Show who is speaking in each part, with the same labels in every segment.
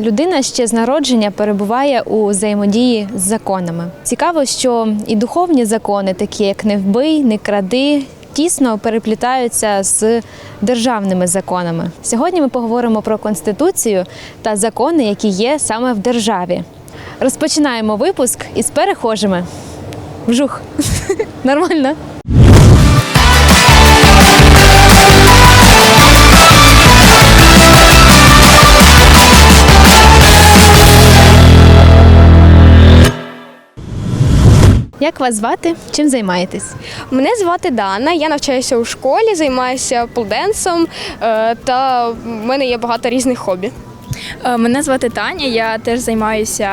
Speaker 1: людина ще з народження перебуває у взаємодії з законами. Цікаво, що і духовні закони, такі як не вбий, не кради, тісно переплітаються з державними законами. Сьогодні ми поговоримо про конституцію та закони, які є саме в державі. Розпочинаємо випуск із перехожими. Вжух. Нормально? Як вас звати? Чим займаєтесь?
Speaker 2: Мене звати Дана, я навчаюся у школі, займаюся полденсом е, та в мене є багато різних хобі.
Speaker 3: Е, Мене звати Таня, я теж займаюся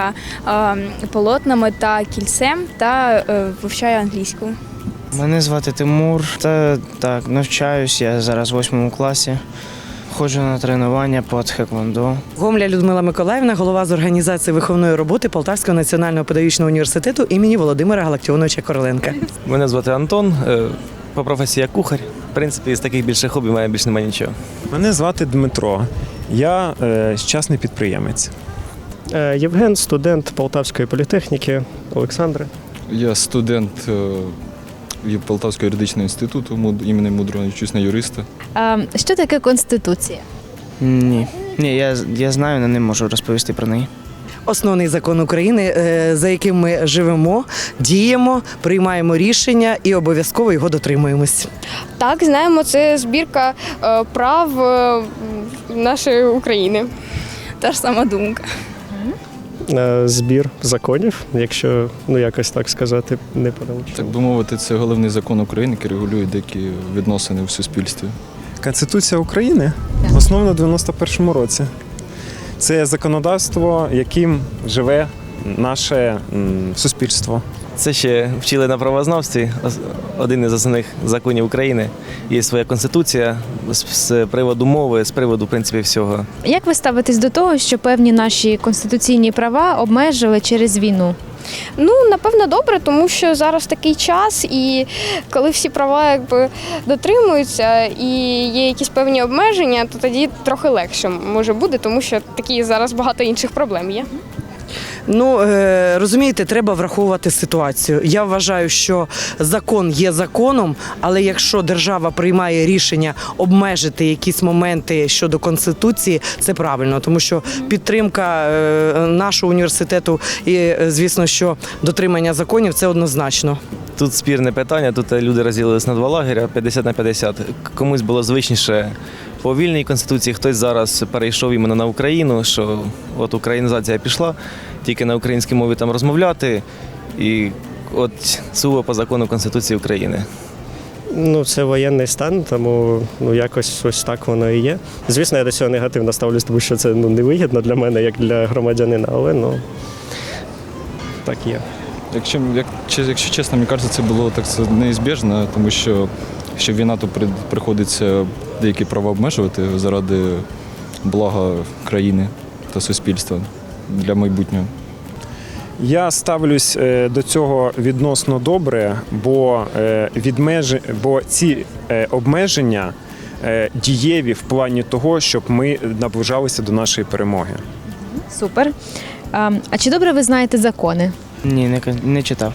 Speaker 3: е, полотнами та кільцем та вивчаю англійську.
Speaker 4: Мене звати Тимур. Та так, навчаюсь. Я зараз в восьмому класі. Ходжу на тренування по тхеквондо.
Speaker 5: Гомля Людмила Миколаївна, голова з організації виховної роботи Полтавського національного педагогічного університету імені Володимира Галактіоновича Короленка.
Speaker 6: Мене звати Антон. е, По професії я кухар. В принципі, з таких більше хобі мене більше немає нічого.
Speaker 7: Мене звати Дмитро. Я е, щасний підприємець.
Speaker 8: Е, Євген, студент Полтавської політехніки. Олександре.
Speaker 9: Я студент е, Полтавського юридичного інституту імені Мудрого, вчусь юриста.
Speaker 1: А, що таке конституція?
Speaker 4: Ні. Ні, я, я знаю, але не можу розповісти про неї.
Speaker 5: Основний закон України, е, за яким ми живемо, діємо, приймаємо рішення і обов'язково його дотримуємось.
Speaker 2: Так, знаємо, це збірка е, прав е, нашої України.
Speaker 3: Та ж сама думка.
Speaker 8: Е, Збір законів, якщо ну якось так сказати, не подумав.
Speaker 9: Так би мовити, це головний закон України, який регулює деякі відносини в суспільстві.
Speaker 7: Конституція України основана в 91-му році. Це законодавство, яким живе наше м, суспільство.
Speaker 6: Це ще вчили на правознавстві. Один із основних законів України. Є своя конституція з, приводу мови, з приводу в принципі всього.
Speaker 1: Як ви ставитесь до того, що певні наші конституційні права обмежили через війну?
Speaker 2: Ну, напевно, добре, тому що зараз такий час, і коли всі права якби дотримуються і є якісь певні обмеження, то тоді трохи легше може бути, тому що такі зараз багато інших проблем є.
Speaker 5: Ну е, розумієте, треба враховувати ситуацію. Я вважаю, що закон є законом, але якщо держава приймає рішення обмежити якісь моменти щодо конституції, це правильно, тому що підтримка е, нашого університету і, е, звісно, що дотримання законів це однозначно.
Speaker 6: Тут спірне питання, тут люди розділились на два лагеря 50 на 50. Комусь було звичніше по вільній конституції, хтось зараз перейшов іменно на Україну, що от українізація пішла, тільки на українській мові там розмовляти. І от суво по закону Конституції України.
Speaker 8: Ну, це воєнний стан, тому ну якось ось так воно і є. Звісно, я до цього негативно ставлюсь, тому що це ну невигідно для мене, як для громадянина, але ну так є.
Speaker 9: Якщо, як, якщо чесно, мені кажеться, це було так це неізбіжно, тому що що війна, то приходиться деякі права обмежувати заради блага країни та суспільства для майбутнього.
Speaker 7: Я ставлюсь е, до цього відносно добре, бо, е, відмежи, бо ці е, обмеження дієві в плані того, щоб ми наближалися до нашої перемоги.
Speaker 1: Супер. А, а чи добре ви знаєте закони?
Speaker 4: Ні, не, не читав.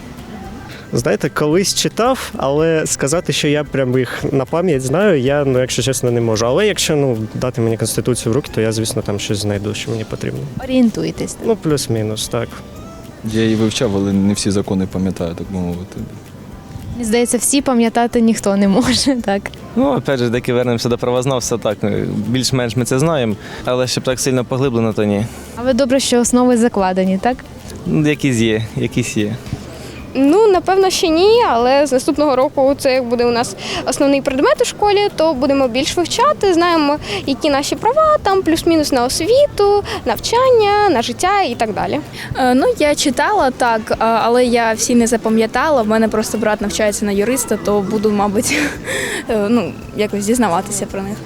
Speaker 8: Знаєте, колись читав, але сказати, що я прям їх на пам'ять знаю, я, ну, якщо чесно, не можу. Але якщо ну, дати мені конституцію в руки, то я, звісно, там щось знайду, що мені потрібно.
Speaker 1: Орієнтуєтесь.
Speaker 8: Ну, плюс-мінус, так.
Speaker 9: Я її вивчав, але не всі закони пам'ятаю, так би мовити.
Speaker 1: Мені здається, всі пам'ятати ніхто не може. Так.
Speaker 6: Ну, опять же, таки вернемося до правознавства, так, е, більш-менш ми це знаємо, але щоб так сильно поглиблено, то ні.
Speaker 1: Але добре, що основи закладені, так?
Speaker 6: Ну, Якісь є, якісь є.
Speaker 2: Ну, напевно, ще ні, але з наступного року це як буде у нас основний предмет у школі, то будемо більш вивчати, знаємо, які наші права, там плюс-мінус на освіту, навчання, на життя і так далі.
Speaker 3: Е, Ну, я читала так, але я всі не запам'ятала. В мене просто брат навчається на юриста, то буду, мабуть, е, ну, якось дізнаватися про них.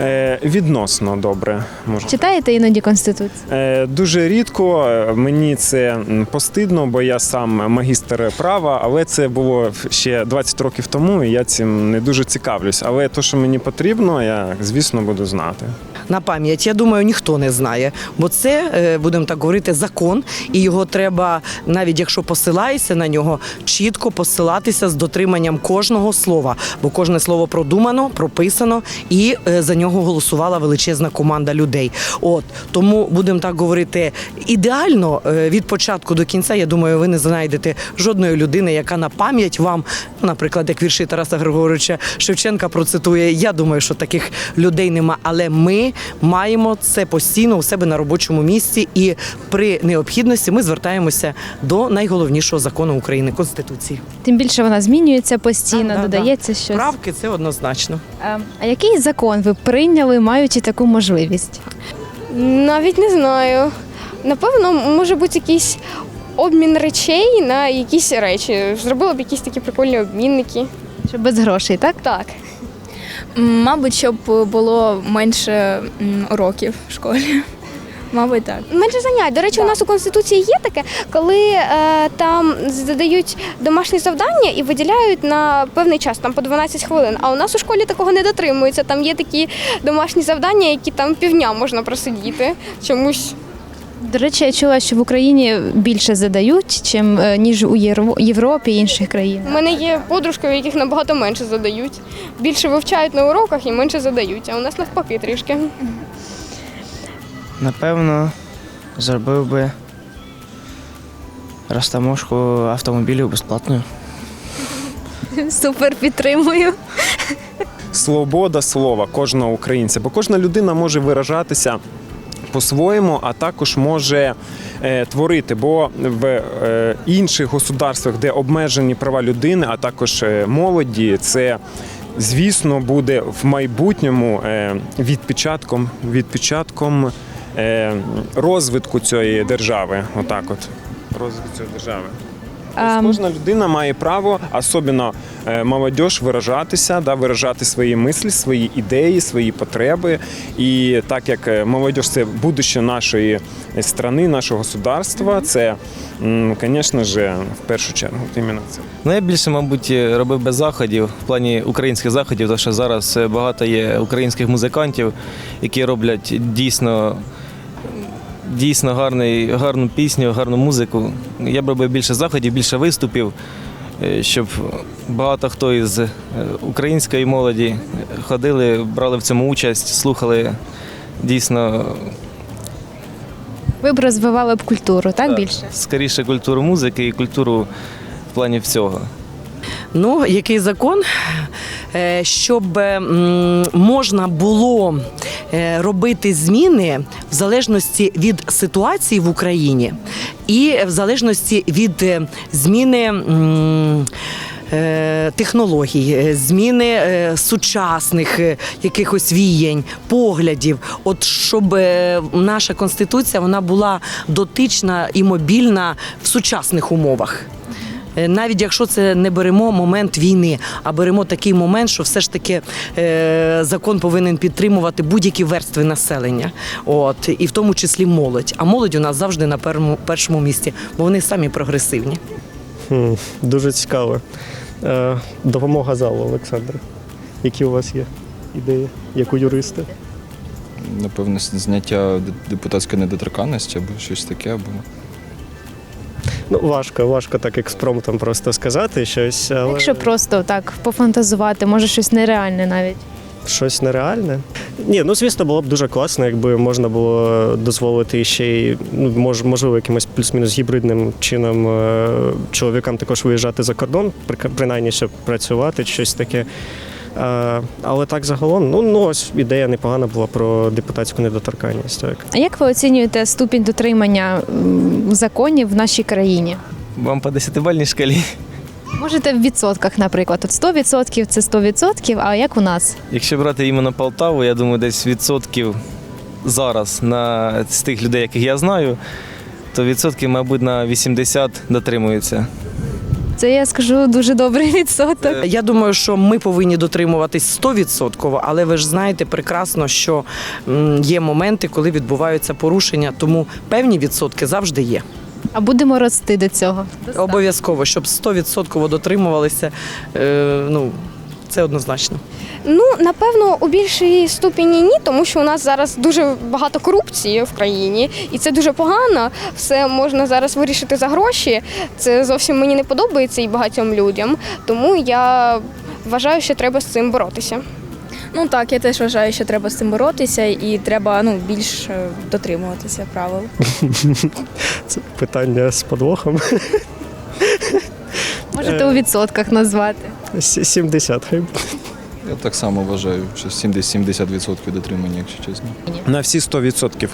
Speaker 7: Е, відносно добре, можу
Speaker 1: Читаєте іноді конституцію?
Speaker 7: Е, Дуже рідко Е, мені це постидно, бо я сам магістр права, але це було ще 20 років тому, і я цим не дуже цікавлюсь. Але те, що мені потрібно, я звісно буду знати.
Speaker 5: На пам'ять, я думаю, ніхто не знає, бо це, е, будемо так говорити, закон, і його треба, навіть якщо посилаєшся на нього, чітко посилатися з дотриманням кожного слова, бо кожне слово продумано, прописано, і е, за нього голосувала величезна команда людей. От тому будемо так говорити, ідеально е, від початку до кінця. Я думаю, ви не знайдете жодної людини, яка на пам'ять вам, наприклад, як вірші Тараса Григоровича Шевченка процитує. Я думаю, що таких людей нема. Але ми маємо це постійно у себе на робочому місці, і при необхідності ми звертаємося до найголовнішого закону України Конституції.
Speaker 1: Тим більше вона змінюється постійно,
Speaker 5: Да, да, да.
Speaker 1: додається щось.
Speaker 5: Правки це однозначно.
Speaker 1: А який закон ви прийняли, маючи таку можливість?
Speaker 2: Навіть не знаю. Напевно, може бути якийсь обмін речей на якісь речі. Зробила б якісь такі прикольні обмінники.
Speaker 1: Що без грошей, так?
Speaker 2: Так.
Speaker 3: Мабуть, щоб було менше уроків в школі. Мабуть, так.
Speaker 2: Менше занять. До речі, у нас у конституції є таке, коли е, там задають домашні завдання і виділяють на певний час, там по 12 хвилин. А у нас у школі такого не дотримується. Там є такі домашні завдання, які там півдня можна просидіти. Чомусь
Speaker 1: До речі, я чула, що в Україні більше задають, чим е, ніж у Євро- Європі і інших країн.
Speaker 2: у мене є подружки, у яких набагато менше задають. Більше вивчають на уроках і менше задають. А у нас навпаки трішки.
Speaker 4: Напевно, зробив би розтаможку автомобілів безплатною.
Speaker 1: Супер підтримую.
Speaker 7: Свобода слова кожного українця, бо кожна людина може виражатися. По-своєму, а також може е, творити, бо в е, інших государствах, де обмежені права людини, а також е, молоді, це звісно буде в майбутньому відпечатком, відпечатком розвитку цієї держави. Отак, от розвитку цієї держави. Тобто
Speaker 1: Ем.
Speaker 7: Кожна людина має право, особливо е, молодь, виражатися, да, виражати свої мислі, свої ідеї, свої потреби. І так як е, молодь це будуще нашої країни, нашого государства, це, звісно ж, в першу чергу, іменно це.
Speaker 6: Ну, я більше, мабуть, робив без заходів в плані українських заходів, тому що зараз е, багато є українських музикантів, які роблять дійсно. Дійсно гарний, гарну пісню, гарну музику. Я б робив більше заходів, більше виступів, е, щоб багато хто із е, української молоді ходили, брали в цьому участь, слухали дійсно
Speaker 1: Ви б розвивали б культуру, так, більше?
Speaker 6: скоріше культуру музики і культуру в плані всього.
Speaker 5: Ну, який закон, Е, щоб можна було е, робити зміни в залежності від ситуації в Україні і в залежності від е, зміни. Технологій, зміни сучасних якихось віянь, поглядів, от щоб наша конституція вона була дотична і мобільна в сучасних умовах. Е, Навіть якщо це не беремо момент війни, а беремо такий момент, що все ж таки е, закон повинен підтримувати будь-які верстви населення, от і в тому числі молодь. А молодь у нас завжди на першому, першому місці, бо вони самі прогресивні.
Speaker 8: Хм, дуже цікаво. Е, допомога залу, Олександр. Які у вас є ідеї, як у юриста?
Speaker 9: Напевно, зняття депутатської недоторканності або щось таке, або
Speaker 8: Ну, важко, важко так експромтом просто сказати щось, але
Speaker 1: Якщо просто так пофантазувати, може щось нереальне навіть.
Speaker 8: щось нереальне. Ні, ну звісно, було б дуже класно, якби можна було дозволити ще й ну, мож, можливо, якимось плюс-мінус гібридним чином е, чоловікам також виїжджати за кордон, принаймні, щоб працювати, щось таке. Е, але так загалом, ну, ну ось ідея непогана була про депутатську недоторканність. Так.
Speaker 1: А як ви оцінюєте ступінь дотримання законів в нашій країні?
Speaker 6: Вам по 10-бальній шкалі.
Speaker 1: Можете в відсотках, наприклад, от 100% це 100%, а як у нас?
Speaker 6: Якщо брати іменно Полтаву, я думаю, десь відсотків зараз на з тих людей, яких я знаю, то відсотків, мабуть, на 80 дотримуються.
Speaker 1: Це я скажу дуже добрий відсоток.
Speaker 5: Я думаю, що ми повинні дотримуватись 100%, але ви ж знаєте прекрасно, що є моменти, коли відбуваються порушення, тому певні відсотки завжди є.
Speaker 1: А будемо рости до цього.
Speaker 5: Обов'язково, щоб 100% дотримувалися. Е, ну, це однозначно.
Speaker 2: Ну, напевно, у більшій ступені ні, тому що у нас зараз дуже багато корупції в країні, і це дуже погано. Все можна зараз вирішити за гроші. Це зовсім мені не подобається і багатьом людям. Тому я вважаю, що треба з цим боротися.
Speaker 3: Ну так, я теж вважаю, що треба з цим боротися і треба ну, більш е, дотримуватися правил.
Speaker 8: Це питання з подвохом.
Speaker 1: Можете у відсотках назвати.
Speaker 8: Сі- 70 хай.
Speaker 9: Я так само вважаю, що 70% дотримання, якщо чесно.
Speaker 7: На всі 100%.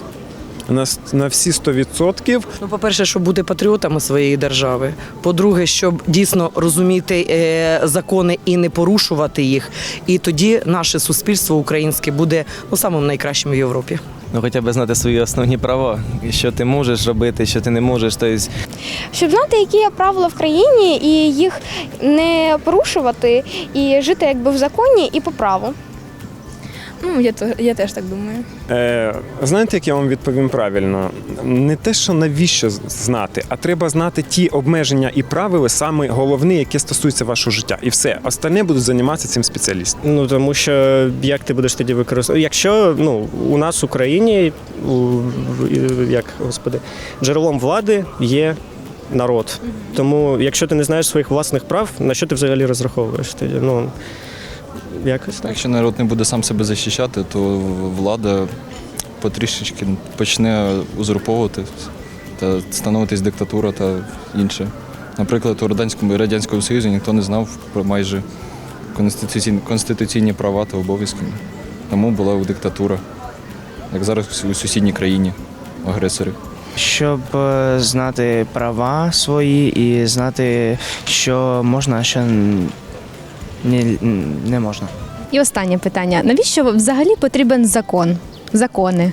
Speaker 7: На, на всі 100%
Speaker 5: Ну, по-перше, щоб бути патріотами своєї держави. По-друге, щоб дійсно розуміти е, закони і не порушувати їх. І тоді наше суспільство українське буде ну, самим найкращим в Європі.
Speaker 6: Ну, хоча б знати свої основні права, що ти можеш робити, що ти не можеш. Тобто,
Speaker 2: Щоб знати, які є правила в країні, і їх не порушувати, і жити якби в законі і по праву.
Speaker 3: Ну, я, те- я теж так думаю.
Speaker 7: Е, знаєте, як я вам відповім правильно? Не те, що навіщо знати, а треба знати ті обмеження і правила, саме головні, які стосуються вашого життя. І все. Остальне будуть займатися цим спеціалісти.
Speaker 8: Ну тому що як ти будеш тоді використовувати? Якщо ну у нас в Україні у, як господи, джерелом влади є народ. Тому якщо ти не знаєш своїх власних прав, на що ти взагалі розраховуєш тоді? Ну якось так.
Speaker 9: Якщо народ не буде сам себе захищати, то влада потрішечки почне узурповувати та становитись диктатура та інше. Наприклад, у Радянському Радянському Союзі ніхто не знав про майже конституційні, конституційні права та обов'язки. Тому була диктатура, як зараз у сусідній країні агресори.
Speaker 4: Щоб е, знати права свої і знати, що можна, а що не, не можна.
Speaker 1: І останнє питання: навіщо взагалі потрібен закон? Закони?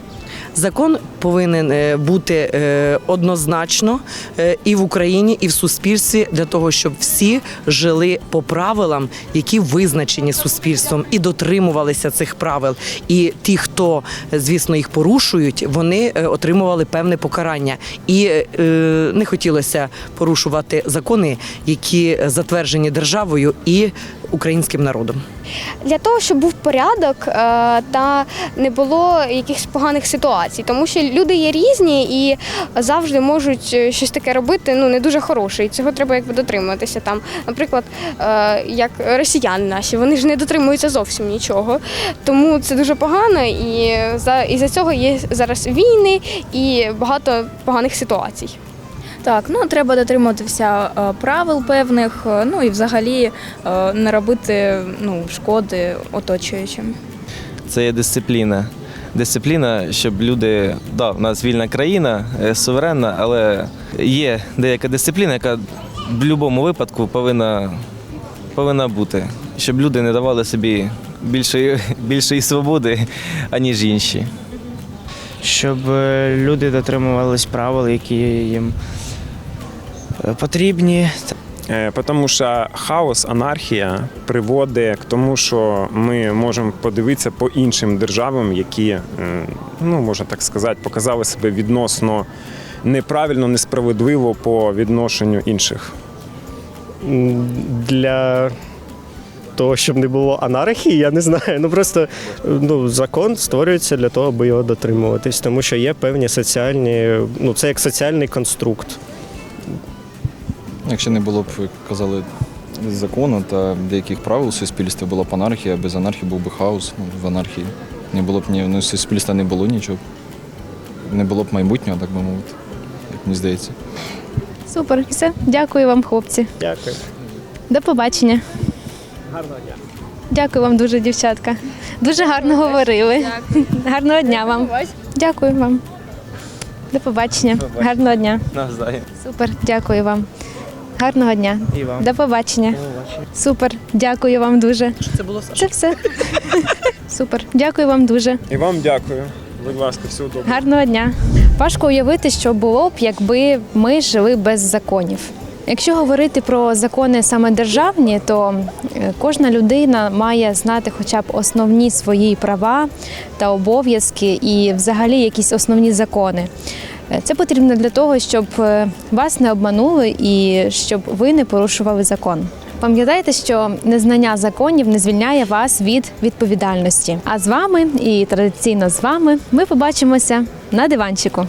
Speaker 5: Закон повинен е, бути е, однозначно е, і в Україні, і в суспільстві для того, щоб всі жили по правилам, які визначені суспільством, і дотримувалися цих правил. І ті, хто звісно їх порушують, вони отримували певне покарання. І не хотілося порушувати закони, які затверджені державою і українським народом.
Speaker 2: Для того, щоб був порядок е, та не було якихось поганих ситуацій, тому що люди є різні і завжди можуть е, щось таке робити, ну не дуже хороше, і цього треба якби дотримуватися. Там, наприклад, е, як росіяни наші, вони ж не дотримуються зовсім нічого. Тому це дуже погано, і за і за цього є зараз війни і багато поганих ситуацій.
Speaker 3: Так, ну треба дотримуватися е, правил певних, е, ну і взагалі е, не робити ну, шкоди оточуючим.
Speaker 6: це є дисципліна. Дисципліна, щоб люди, да, в нас вільна країна, суверенна, але є деяка дисципліна, яка в будь-якому випадку повинна, повинна бути, щоб люди не давали собі більшої, більшої свободи, аніж інші.
Speaker 4: Щоб е, люди дотримувались правил, які їм е, потрібні.
Speaker 7: Е, Тому що хаос, анархія приводить к тому, що ми можемо подивитися по іншим державам, які, ну можна так сказати, показали себе відносно неправильно, несправедливо по відношенню інших.
Speaker 8: Для того, щоб не було анархії, я не знаю. Ну просто ну, закон створюється для того, аби його дотримуватись, тому що є певні соціальні, ну це як соціальний конструкт.
Speaker 9: Якщо не було б, як казали, закону та деяких правил у суспільстві, була б анархія, без анархії був би хаос ну, в анархії. Не було б ні, ну, суспільства не було нічого. Не було б майбутнього, так би мовити, як мені здається.
Speaker 1: Супер, все. Дякую вам, хлопці.
Speaker 8: Дякую.
Speaker 1: До побачення.
Speaker 8: Гарного дня.
Speaker 1: Дякую вам дуже, дівчатка. Дуже гарно говорили. Гарного дня вам. Дякую вам. До побачення. Гарного дня.
Speaker 6: Навзаєм.
Speaker 1: Супер, дякую вам. Гарного дня.
Speaker 4: І вам.
Speaker 1: До побачення. Супер, дякую вам дуже.
Speaker 5: Це було
Speaker 1: Це все. Супер, дякую вам дуже.
Speaker 7: І вам дякую. Будь ласка, всього доброго.
Speaker 1: Гарного дня. Важко уявити, що було б, якби ми жили без законів. Якщо говорити про закони саме державні, то е, кожна людина має знати хоча б основні свої права та обов'язки і взагалі якісь основні закони. Е, Це потрібно для того, щоб е, вас не обманули і щоб ви не порушували закон. Пам'ятайте, що незнання законів не звільняє вас від відповідальності. А з вами і традиційно з вами ми побачимося на диванчику.